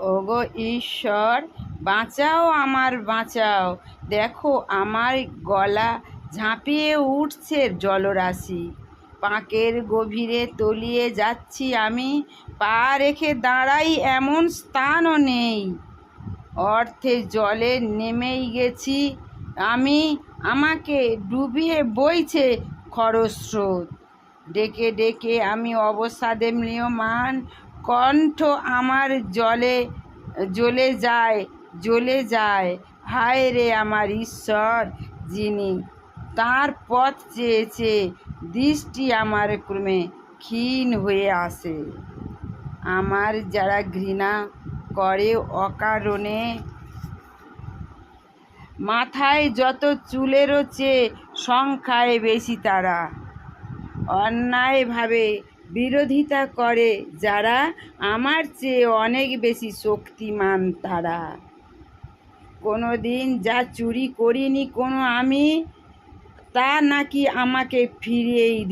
ওগো ঈশ্বর, বাঁচাও আমার, বাঁচাও। দেখো, আমার গলা ঝাঁপিয়ে উঠছে জলরাশি। পাঁকের গভীরে তলিয়ে যাচ্ছি আমি, পা রেখে দাঁড়াই এমন স্থানও নেই। অর্থে জলে নেমেই গেছি আমি, আমাকে ডুবিয়ে বইছে খরস্রোত। ডেকে ডেকে আমি অবসাদে ম্রিয়মান কণ্ঠ আমার জলে, জ্বলে যায় জ্বলে যায়। হায় রে আমার ঈশ্বর যিনি তার পথ চেয়েছে, দৃষ্টি আমার ক্রমে ক্ষীণ হয়ে আসে। আমার যারা ঘৃণা করে অকারণে, মাথায় যত চুলেরও চেয়ে সংখ্যায় বেশি তারা। অন্যায়ভাবে বিরোধিতা করে যারা আমার চেয়ে অনেক বেশি শক্তিমান তারা। কোনো দিন যা চুরি করিনি কোনো আমি, তা নাকি আমাকে ফিরিয়েই